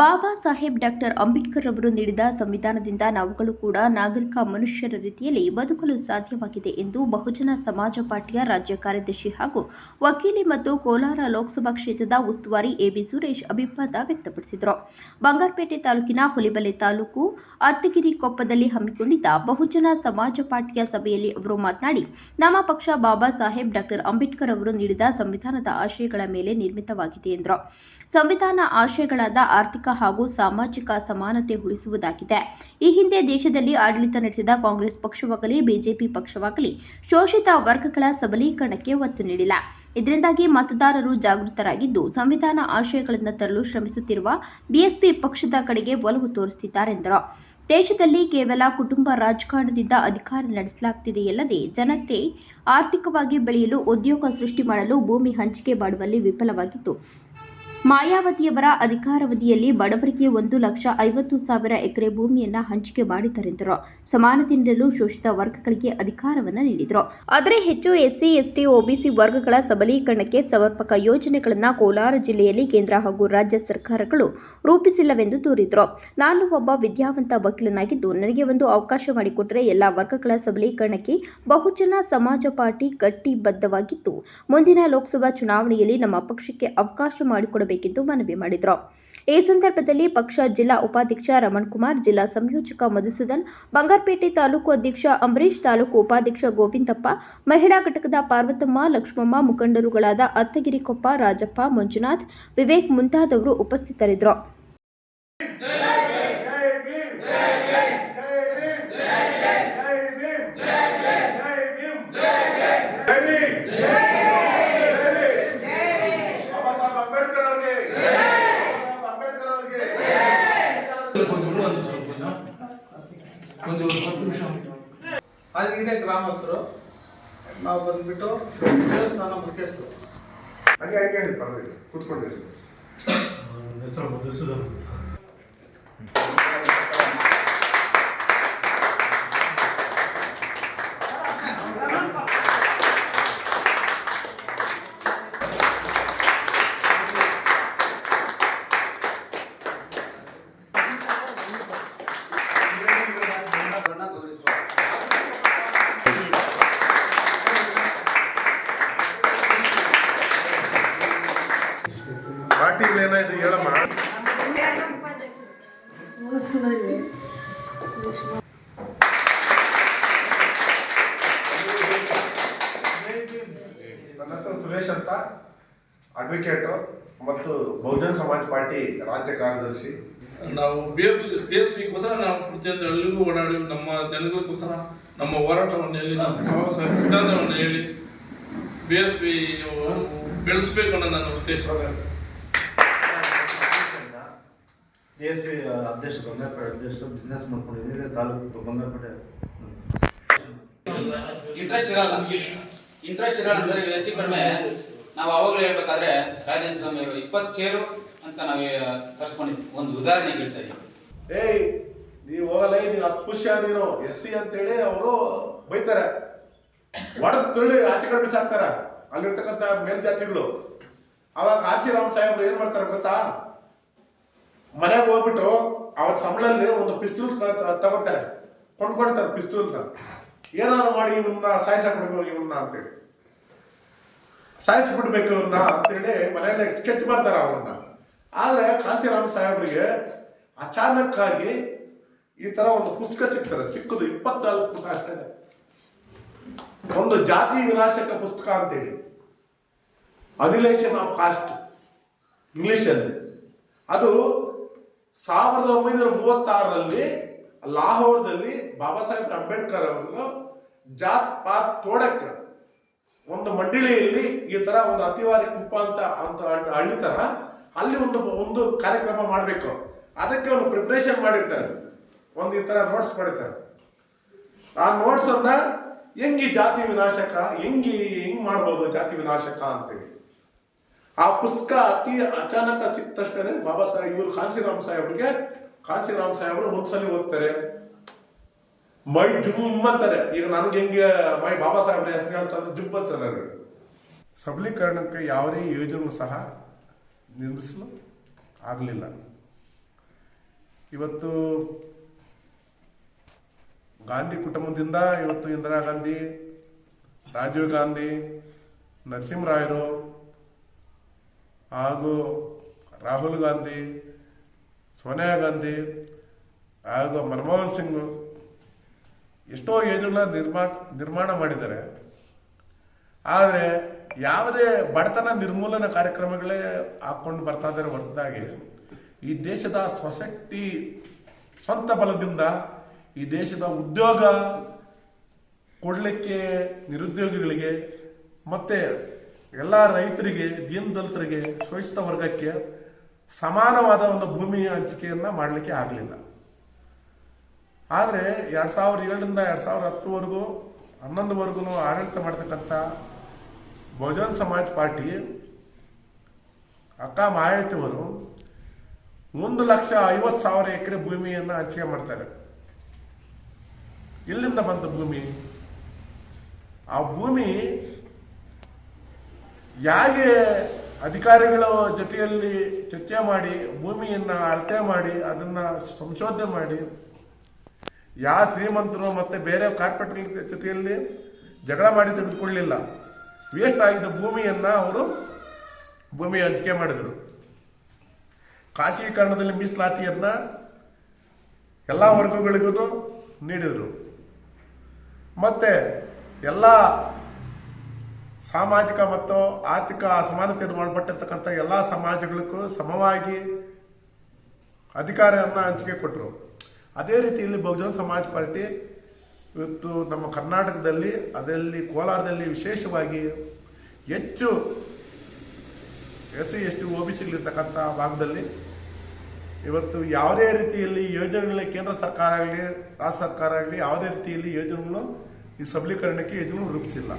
Baba Saheb doctor Ambedkar ಅವರು ನೀಡಿದ ಸಂವಿಧಾನದಿಂದ ನಾವುಗಳು ಕೂಡ ನಾಗರಿಕ ಮನುಷ್ಯರ ರೀತಿಯಲ್ಲಿ ಬದುಕಲು ಸಾಧ್ಯವಾಗಿದೆ ಎಂದು ಬಹುಜನ ಸಮಾಜ ಪಾರ್ಟಿಯ ರಾಜ್ಯ ಕಾರ್ಯದರ್ಶಿ ಹಾಗೂ ವಕೀಲಿ ಮತ್ತು ಕೋಲಾರ ಲೋಕಸಭಾ ಕ್ಷೇತ್ರದ ಉಸ್ತುವಾರಿ ಎಬಿ ಸುರೇಶ್ ಅಭಿಪ್ರಾಯ ವ್ಯಕ್ತಪಡಿಸಿದರು. ಬಂಗಾರಪೇಟೆ ತಾಲೂಕಿನ ಹುಲಿಬಲೆ ತಾಲೂಕು ಅತ್ತಗಿರಿ ಕೊಪ್ಪದಲ್ಲಿ ಹಮ್ಮಿಕೊಂಡಿದ್ದ ಬಹುಜನ ಸಮಾಜ ಪಾರ್ಟಿಯ ಸಭೆಯಲ್ಲಿ ಅವರು ಮಾತನಾಡಿ, ನಮ್ಮ ಪಕ್ಷ ಬಾಬಾ ಸಾಹೇಬ್ ಡಾಕ್ಟರ್ ಅಂಬೇಡ್ಕರ್ ಅವರು ನೀಡಿದ ಸಂವಿಧಾನದ ಆಶಯಗಳ ಮೇಲೆ ನಿರ್ಮಿತವಾಗಿದೆ ಎಂದರು. ಸಂವಿಧಾನ ಆಶಯಗಳಾದ ಆರ್ಥಿಕ ಹಾಗೂ ಸಾಮಾಜಿಕ ಸಮಾನತೆ ಉಳಿಸುವುದಾಗಿದೆ. ಈ ಹಿಂದೆ ದೇಶದಲ್ಲಿ ಆಡಳಿತ ನಡೆಸಿದ ಕಾಂಗ್ರೆಸ್ ಪಕ್ಷವಾಗಲಿ, ಬಿಜೆಪಿ ಪಕ್ಷವಾಗಲಿ, ಶೋಷಿತ ವರ್ಗಗಳ ಸಬಲೀಕರಣಕ್ಕೆ ಒತ್ತು ನೀಡಿಲ್ಲ. ಇದರಿಂದಾಗಿ ಮತದಾರರು ಜಾಗೃತರಾಗಿದ್ದು, ಸಂವಿಧಾನ ಆಶಯಗಳನ್ನು ತರಲು ಶ್ರಮಿಸುತ್ತಿರುವ ಬಿಎಸ್ಪಿ ಪಕ್ಷದ ಕಡೆಗೆ ಒಲವು ತೋರಿಸುತ್ತಿದ್ದಾರೆಂದರು ದೇಶದಲ್ಲಿ ಕೇವಲ ಕುಟುಂಬ ರಾಜಕಾರಣದಿಂದ ಅಧಿಕಾರ ನಡೆಸಲಾಗುತ್ತಿದೆಯಲ್ಲದೆ ಜನತೆ ಆರ್ಥಿಕವಾಗಿ ಬೆಳೆಯಲು, ಉದ್ಯೋಗ ಸೃಷ್ಟಿ ಮಾಡಲು ಭೂಮಿ ಹಂಚಿಕೆ ಮಾಡುವಲ್ಲಿ ವಿಫಲವಾಗಿತ್ತು. ಮಾಯಾವತಿಯವರ ಅಧಿಕಾರಾವಧಿಯಲ್ಲಿ ಬಡವರಿಗೆ ಒಂದು ಲಕ್ಷ ಐವತ್ತು ಸಾವಿರ ಎಕರೆ ಭೂಮಿಯನ್ನ ಹಂಚಿಕೆ ಮಾಡಿದ್ದರೆಂದರು. ಸಮಾನತೆ ನೀಡಲು ಶೋಷಿತ ವರ್ಗಗಳಿಗೆ ಅಧಿಕಾರವನ್ನು ನೀಡಿದರು. ಆದರೆ ಹೆಚ್ಚು ಎಸ್ಸಿ, ಎಸ್ಟಿ, ಒಬಿಸಿ ವರ್ಗಗಳ ಸಬಲೀಕರಣಕ್ಕೆ ಸಮರ್ಪಕ ಯೋಜನೆಗಳನ್ನು ಕೋಲಾರ ಜಿಲ್ಲೆಯಲ್ಲಿ ಕೇಂದ್ರ ಹಾಗೂ ರಾಜ್ಯ ಸರ್ಕಾರಗಳು ರೂಪಿಸಿಲ್ಲವೆಂದು ದೂರಿದರು. ನಾನು ಒಬ್ಬ ವಿದ್ಯಾವಂತ ವಕೀಲನಾಗಿದ್ದು, ನನಗೆ ಒಂದು ಅವಕಾಶ ಮಾಡಿಕೊಟ್ಟರೆ ಎಲ್ಲ ವರ್ಗಗಳ ಸಬಲೀಕರಣಕ್ಕೆ ಬಹುಜನ ಸಮಾಜ ಪಾರ್ಟಿ ಕಟ್ಟಿಬದ್ಧವಾಗಿದ್ದು ಮುಂದಿನ ಲೋಕಸಭಾ ಚುನಾವಣೆಯಲ್ಲಿ ನಮ್ಮ ಪಕ್ಷಕ್ಕೆ ಅವಕಾಶ ಮಾಡಿಕೊಡಬೇಕೆಂದು ಮನವಿ ಮಾಡಿದರು. ಈ ಸಂದರ್ಭದಲ್ಲಿ ಪಕ್ಷ ಜಿಲ್ಲಾ ಉಪಾಧ್ಯಕ್ಷ ರಮಣ್ ಕುಮಾರ್, ಜಿಲ್ಲಾ ಸಂಯೋಜಕ ಮಧುಸೂದನ್, ಬಂಗಾರಪೇಟೆ ತಾಲೂಕು ಅಧ್ಯಕ್ಷ ಅಂಬರೀಶ್ ತಾಲೂಕು ಉಪಾಧ್ಯಕ್ಷ ಗೋವಿಂದಪ್ಪ, ಮಹಿಳಾ ಘಟಕದ ಪಾರ್ವತಮ್ಮ, ಲಕ್ಷ್ಮಮ್ಮ, ಮುಖಂಡರುಗಳಾದ ಅತ್ತಗಿರಿಕೊಪ್ಪ, ರಾಜಪ್ಪ, ಮಂಜುನಾಥ್, ವಿವೇಕ್ ಮುಂತಾದವರು ಉಪಸ್ಥಿತರಿದ್ದರು ಜೈ ಭೀಮ್ ಜೈ ಜೈ ಜೈ ಭೀಮ್ ಜೈ ಜೈ ಜೈ ಭೀಮ್ ಜೈ ಜೈ ಜೈ ಭೀಮ್ ಜೈ ಜೈ ಜೈ ಭೀಮ್ ಜೈ ಭೀಮ್ ಬಾಬಾ ಸಾಹೇಬ್ ಅಂಬೇಡ್ಕರ್ ಅವರಿಗೆ ಜೈ ಬಾಬಾ ಸಾಹೇಬ್ ಅಂಬೇಡ್ಕರ್ ಅವರಿಗೆ ಒಂದು ಒಂದು ಸ್ವಲ್ಪ ಒಂದು ಹತ್ತು ನಿಮಿಷ ಅಲ್ಲಿದೆ ಗ್ರಾಮಸ್ಥರು. ನಾವು ಬಂದ್ಬಿಟ್ಟು ದೇವಸ್ಥಾನ ಮುಖ್ಯಸ್ಥರು. ಹಾಗೆ ಹಾಗೆ ಹೇಳಿ ಪರವಾಗಿಲ್ಲ. ಕೂತ್ಕೊಂಡಿರಿ. ಹೆಸರು ಮಧುಸೂದನ್ ಅಡ್ವೊಕೇಟು ಮತ್ತು ಬಹುಜನ ಸಮಾಜ್ ಪಾರ್ಟಿ ರಾಜ್ಯ ಕಾರ್ಯದರ್ಶಿ. ನಾವು ಬಿ ಎಸ್ ಪಿಗೋಸ್ಕರ ನಾವು ಪ್ರತಿಯೊಂದು ಹಳ್ಳಿಗೂ ಓಡಾಡಿ ನಮ್ಮ ಜನಗಳಿಗೋಸ್ಕರ ನಮ್ಮ ಹೋರಾಟವನ್ನು ಹೇಳಿ ನಮ್ಮ ಸಿದ್ಧಾಂತವನ್ನು ಹೇಳಿ ಬಿ ಎಸ್ ಪಿ ಬೆಳೆಸ್ಬೇಕು ಅನ್ನೋ ನನ್ನ ಉದ್ದೇಶ. ಡಿ ಎಸ್ ಪಿ ಅಧ್ಯಕ್ಷ ಬಂಗಾರಪೇಟೆ ಅಧ್ಯಕ್ಷ ಬಿಸ್ನೆಸ್ ಮಾಡ್ಕೊಂಡಿದ್ದೀವಿ ತಾಲೂಕು ಬಂಗಾರಪೇಟೆ. ಇಂಟ್ರೆಸ್ಟ್ ಇರಲ್ಲ. ಇಂಟ್ರೆಸ್ಟ್ ಇರಲ್ಲ ಅಂದ್ರೆ ಹೆಚ್ಚು ಕಡಿಮೆ. ನಾವು ಅವಾಗಲೇ ಹೇಳ್ಬೇಕಾದ್ರೆ ರಾಜೇಂದ್ರ ಸ್ವಾಮಿ ಅವರು ಇಪ್ಪತ್ತು ಚೇರು ಅಂತ ನಾವು ತರಿಸ್ಕೊಂಡಿದ್ವಿ. ಒಂದು ಉದಾಹರಣೆ ಹೇಳ್ತಾ ಏಯ್, ನೀವು ಹೋಗಲೇ ನೀನು ಅಸ್ಪೃಶ್ಯ ನೀನು. ಎಸ್ ಸಿ ಅಂತೇಳಿ ಅವರು ಬೈತಾರೆ. ಒಡದ್ ತುಳ್ಳಿ ಆಚೆ ಕಡೆ ಬಿಸಾಕ್ತಾರೆ. ಅಲ್ಲಿರ್ತಕ್ಕಂಥ ಮೇಲ್ಜಾತಿಗಳು. ಅವಾಗ ಆಚಿರಾಮ್ ಸಾಹೇಬ್ರು ಏನ್ ಮಾಡ್ತಾರೆ ಗೊತ್ತಾ? ಮನೆಗೆ ಹೋಗ್ಬಿಟ್ಟು ಅವ್ರ ಸಂಬಳಲ್ಲಿ ಒಂದು ಪಿಸ್ತೂಲ್ ತಗೋತಾರೆ. ಕೊಂಡ್ಕೊಡ್ತಾರೆ ಪಿಸ್ತೂಲ್ನ. ಏನಾದ್ರು ಮಾಡಿ ಇವನ್ನ ಸಾಯಿಸಾಕ್ಬೇಕು ಇವನ್ನ ಅಂತೇಳಿ. ಸಾಯಿಸ್ಬಿಡ್ಬೇಕು ಅವ್ರನ್ನ ಅಂತೇಳಿ ಮನೆಯಲ್ಲಿ ಸ್ಕೆಚ್ ಮಾಡ್ತಾರೆ ಅವ್ರನ್ನ. ಆದರೆ ಕಾಂತಿರಾಮ್ ಸಾಹೇಬರಿಗೆ ಅಚಾನಕ್ ಆಗಿ ಈ ತರ ಒಂದು ಪುಸ್ತಕ ಸಿಗ್ತದೆ. ಚಿಕ್ಕದು, ಇಪ್ಪತ್ನಾಲ್ಕು ಅಷ್ಟೇ. ಒಂದು ಜಾತಿ ವಿನಾಶಕ ಪುಸ್ತಕ ಅಂತೇಳಿ ಅನಿಲೇಷನ್ ಆಫ್ ಕಾಸ್ಟ್ ಇಂಗ್ಲಿಷಲ್ಲಿ. ಅದು ಸಾವಿರದ ಒಂಬೈನೂರ ಮೂವತ್ತಾರರಲ್ಲಿ ಲಾಹೋರ್ದಲ್ಲಿ ಬಾಬಾ ಸಾಹೇಬ್ ಅಂಬೇಡ್ಕರ್ ಅವರು ಜಾತ್ ಪಾತ್ ತೋಡಕ್ಕೆ ಒಂದು ಮಂಡಳಿಯಲ್ಲಿ ಈ ತರ ಒಂದು ಅತಿವಾರಿ ಕುಪ್ಪ ಅಂತ ಅಂತ ಹಳ್ಳಿ ತರ ಅಲ್ಲಿ ಒಂದು ಒಂದು ಕಾರ್ಯಕ್ರಮ ಮಾಡಬೇಕು. ಅದಕ್ಕೆ ಒಂದು ಪ್ರಿಪ್ರೇಷನ್ ಮಾಡಿರ್ತಾರೆ. ಒಂದು ಈ ತರ ನೋಟ್ಸ್ ಮಾಡಿರ್ತಾರೆ. ಆ ನೋಟ್ಸ್ ಅನ್ನ ಹೆಂಗಿ ಜಾತಿ ವಿನಾಶಕ, ಹೆಂಗಿ ಹೆಂಗ್ ಮಾಡ್ಬೋದು ಜಾತಿ ವಿನಾಶಕ ಅಂತೇಳಿ. ಆ ಪುಸ್ತಕ ಅತಿ ಅಚಾನಕ ಸಿಕ್ಕ ತಕ್ಷಣ ಬಾಬಾ ಸಾಹೇಬ್, ಇವರು ಕಾಂಚಿರಾಮ್ ಸಾಹೇಬ್ರಿಗೆ ಕಾಂಚಿರಾಮ್ ಸಾಹೇಬ್ರು ಒಂದ್ಸಲಿ ಓದ್ತಾರೆ. ಮೈ ಜುಮ್ ಅಂತಾರೆ ಈಗ ನನ್ಗೆ ಹೆಂಗೆ ಮೈ ಬಾಬಾ ಸಾಹೇಬ್ರ ಹೆಸರು ಹೇಳ್ತಾರೆ ಜುಮ್ ಅಂತಾರೆ ಸಬಲೀಕರಣಕ್ಕೆ ಯಾವುದೇ ಯೋಜನೆ ಸಹ ನಿರ್ಮಿಸಲು ಆಗಲಿಲ್ಲ. ಇವತ್ತು ಗಾಂಧಿ ಕುಟುಂಬದಿಂದ ಇವತ್ತು ಇಂದಿರಾ ಗಾಂಧಿ, ರಾಜೀವ್ ಗಾಂಧಿ ನರಸಿಂಹರಾಯರು ಹಾಗೂ ರಾಹುಲ್ ಗಾಂಧಿ, ಸೋನಿಯಾ ಗಾಂಧಿ ಹಾಗೂ ಮನಮೋಹನ್ ಸಿಂಗ್ ಎಷ್ಟೋ ಯೋಜನೆಗಳ ನಿರ್ಮಾಣ ನಿರ್ಮಾಣ ಮಾಡಿದ್ದಾರೆ. ಆದರೆ ಯಾವುದೇ ಬಡತನ ನಿರ್ಮೂಲನ ಕಾರ್ಯಕ್ರಮಗಳೇ ಹಾಕೊಂಡು ಬರ್ತಾ ಇದ್ದಾರೆ ಹೊರತಾಗಿ. ಈ ದೇಶದ ಸ್ವಶಕ್ತಿ ಸ್ವಂತ ಬಲದಿಂದ ಈ ದೇಶದ ಉದ್ಯೋಗ ಕೊಡಲಿಕ್ಕೆ ನಿರುದ್ಯೋಗಿಗಳಿಗೆ ಮತ್ತೆ ಎಲ್ಲ ರೈತರಿಗೆ ದೀನ್ ದಲಿತರಿಗೆ ಶೋಷಿತ ವರ್ಗಕ್ಕೆ ಸಮಾನವಾದ ಒಂದು ಭೂಮಿಯ ಹಂಚಿಕೆಯನ್ನ ಮಾಡಲಿಕ್ಕೆ ಆಗಲಿಲ್ಲ. ಆದರೆ ಎರಡು ಸಾವಿರದ ಏಳರಿಂದ ಎರಡು ಸಾವಿರದ ಹತ್ತುವರೆಗೂ, ಹನ್ನೊಂದುವರೆಗೂ ಆಡಳಿತ ಮಾಡ್ತಕ್ಕಂಥ ಬಹುಜನ್ ಸಮಾಜ್ ಪಾರ್ಟಿ ಅಕ್ಕ ಮಾಯಾವತಿಯವರು ಒಂದು ಲಕ್ಷ ಐವತ್ತು ಸಾವಿರ ಎಕರೆ ಭೂಮಿಯನ್ನು ಹಂಚಿಕೆ ಮಾಡ್ತಾರೆ. ಇಲ್ಲಿಂದ ಬಂದ ಭೂಮಿ, ಆ ಭೂಮಿ ಹೇಗೆ ಅಧಿಕಾರಿಗಳ ಜೊತೆಯಲ್ಲಿ ಚರ್ಚೆ ಮಾಡಿ, ಭೂಮಿಯನ್ನು ಅಳತೆ ಮಾಡಿ, ಅದನ್ನು ಸಂಶೋಧನೆ ಮಾಡಿ ಯಾವ ಶ್ರೀಮಂತರು ಮತ್ತೆ ಬೇರೆ ಕಾರ್ಪೊರೇಟ್ಗಳ ಜೊತೆಯಲ್ಲಿ ಜಗಳ ಮಾಡಿ ತೆಗೆದುಕೊಳ್ಳಲಿಲ್ಲ. ವೇಸ್ಟ್ ಆಗಿದ್ದ ಭೂಮಿಯನ್ನ ಅವರು ಭೂಮಿ ಹಂಚಿಕೆ ಮಾಡಿದರು. ಖಾಸಗೀಕರಣದಲ್ಲಿ ಮೀಸಲಾತಿಯನ್ನ ಎಲ್ಲ ವರ್ಗಗಳಿಗೂ ನೀಡಿದರು. ಮತ್ತೆ ಎಲ್ಲ ಸಾಮಾಜಿಕ ಮತ್ತು ಆರ್ಥಿಕ ಅಸಮಾನತೆಯನ್ನು ಒಳಪಟ್ಟಿರ್ತಕ್ಕಂಥ ಎಲ್ಲ ಸಮಾಜಗಳಿಗೂ ಸಮವಾಗಿ ಅಧಿಕಾರವನ್ನು ಹಂಚಿಕೆ ಕೊಟ್ಟರು ಅದೇ ರೀತಿಯಲ್ಲಿ ಬಹುಜನ ಸಮಾಜ ಪಾರ್ಟಿ ಇವತ್ತು ನಮ್ಮ ಕರ್ನಾಟಕದಲ್ಲಿ ಅದರಲ್ಲಿ ಕೋಲಾರದಲ್ಲಿ ವಿಶೇಷವಾಗಿ ಹೆಚ್ಚು S C, S T O B ಸಿಲಿರ್ತಕ್ಕಂಥ ಭಾಗದಲ್ಲಿ ಇವತ್ತು ಯಾವುದೇ ರೀತಿಯಲ್ಲಿ ಯೋಜನೆಗಳ ಕೇಂದ್ರ ಸರ್ಕಾರ ಆಗಲಿ, ರಾಜ್ಯ ಸರ್ಕಾರ ಆಗಲಿ ಯಾವುದೇ ರೀತಿಯಲ್ಲಿ ಯೋಜನೆಗಳು ಈ ಸಬಲೀಕರಣಕ್ಕೆ ಯೋಜನೆಗಳು ರೂಪಿಸಿಲ್ಲ.